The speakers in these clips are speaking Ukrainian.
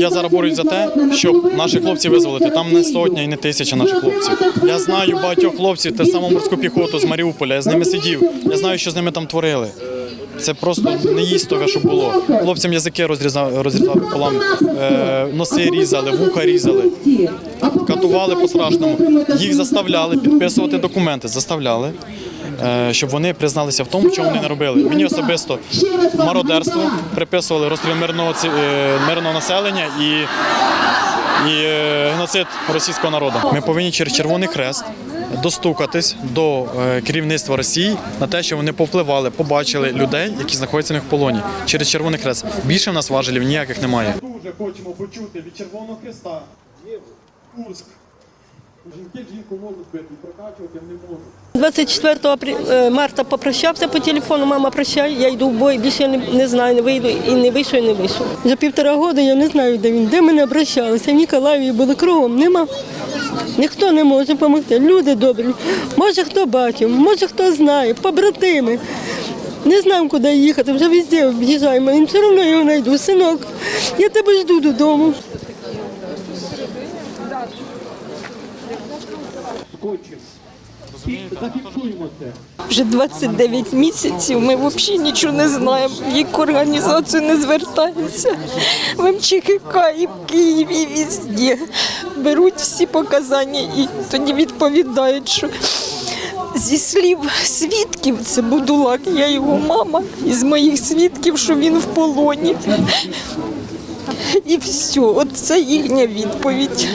я зараз борюсь за те, щоб наших хлопців визволити. Там не сотня і не тисяча наших хлопців. Я знаю багатьох хлопців, те саму морську піхоту з Маріуполя. Я з ними сидів. Я знаю, що з ними там творили. Це просто не того, що було. Хлопцям язики розрізали, розрізали пополам, е, носи різали, вуха різали, катували по-страшному. Їх заставляли підписувати документи, заставляли, щоб вони призналися в тому, що вони не робили. Мені особисто мародерство приписували розстріл мирного, е, мирного населення і, і е, геноцид російського народу. Ми повинні через Червоний Хрест достукатись до е, керівництва Росії на те, що вони повпливали, побачили людей, які знаходяться в них в полоні через Червоний Хрест. Більше в нас важелів ніяких немає. Дуже хочемо почути від Червоного Христа. Курск. Жінки жінку можуть бити, прокачувати не можуть. 24 е, марта попрощався по телефону, мама прощай, я йду в бой, більше я не, не знаю, не вийду і не вийшов, і не вийшов. За півтора року я не знаю, де він, де мене обращалися. В Ніколаєві були кругом, нема. Ніхто не може допомогти. Люди добрі. Може хто бачив, може хто знає, побратими. Не знаємо, куди їхати, вже везде об'їжджаємо. Він все одно його знайду. Синок, я тебе жду додому. Скотчем. Зафіксуємо це. Вже 29 місяців ми взагалі нічого не знаємо. В яку організацію не звертаються. В МЧКК і в Києві, і везде. Беруть всі показання і тоді відповідають, що зі слів свідків, це Будулак, я його мама, із моїх свідків, що він в полоні. І все, от це їхня відповідь.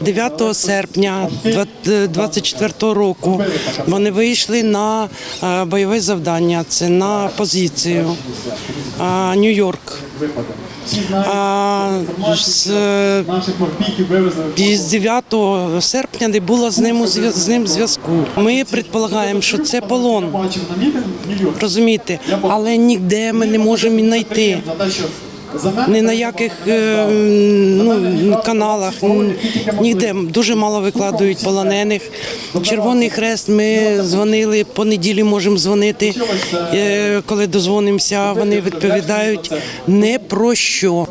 9 серпня 24 року вони вийшли на е, бойове завдання. Це на позицію е, Нью-Йорк. А, з, е, Наших морпіків вивезли. і з 9 серпня не було з ним з ним зв'язку. Ми предполагаємо, що це полон. Розумієте, але ніде ми не можемо знайти. Ні на яких е, ну, каналах, ніде дуже мало викладають полонених. Червоний хрест. Ми дзвонили по неділі, можемо дзвонити. Е, Коли дозвонимося, вони відповідають не про що.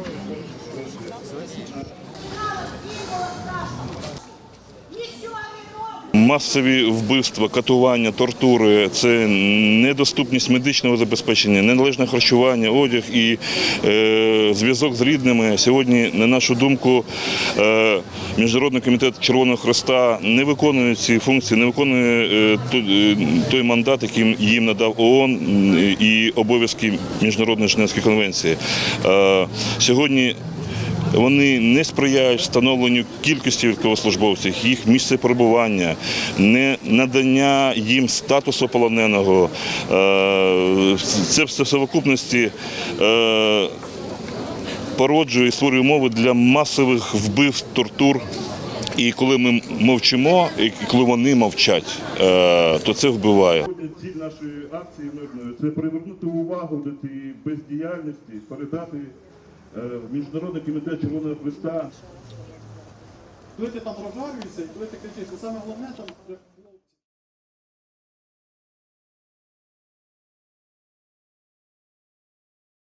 Масові вбивства, катування, тортури це недоступність медичного забезпечення, неналежне харчування, одяг і е, зв'язок з рідними. Сьогодні, на нашу думку, е, Міжнародний комітет Червоного Хреста не виконує ці функції, не виконує е, той, е, той мандат, який їм надав ООН і обов'язки Міжнародної Женевської конвенції. Е, Сьогодні вони не сприяють встановленню кількості військовослужбовців, їх місце перебування, не надання їм статусу полоненого. Е, Це все в совокупності е, породжує і створює умови для масових вбивств, тортур. І коли ми мовчимо, і коли вони мовчать, е, то це вбиває. Ціль нашої акції мирної це привернути увагу до цієї бездіяльності, передати Міжнародний комітет Червоного Христа коли ти там розжарюєшся, і коли ти кричиш, це саме головне там.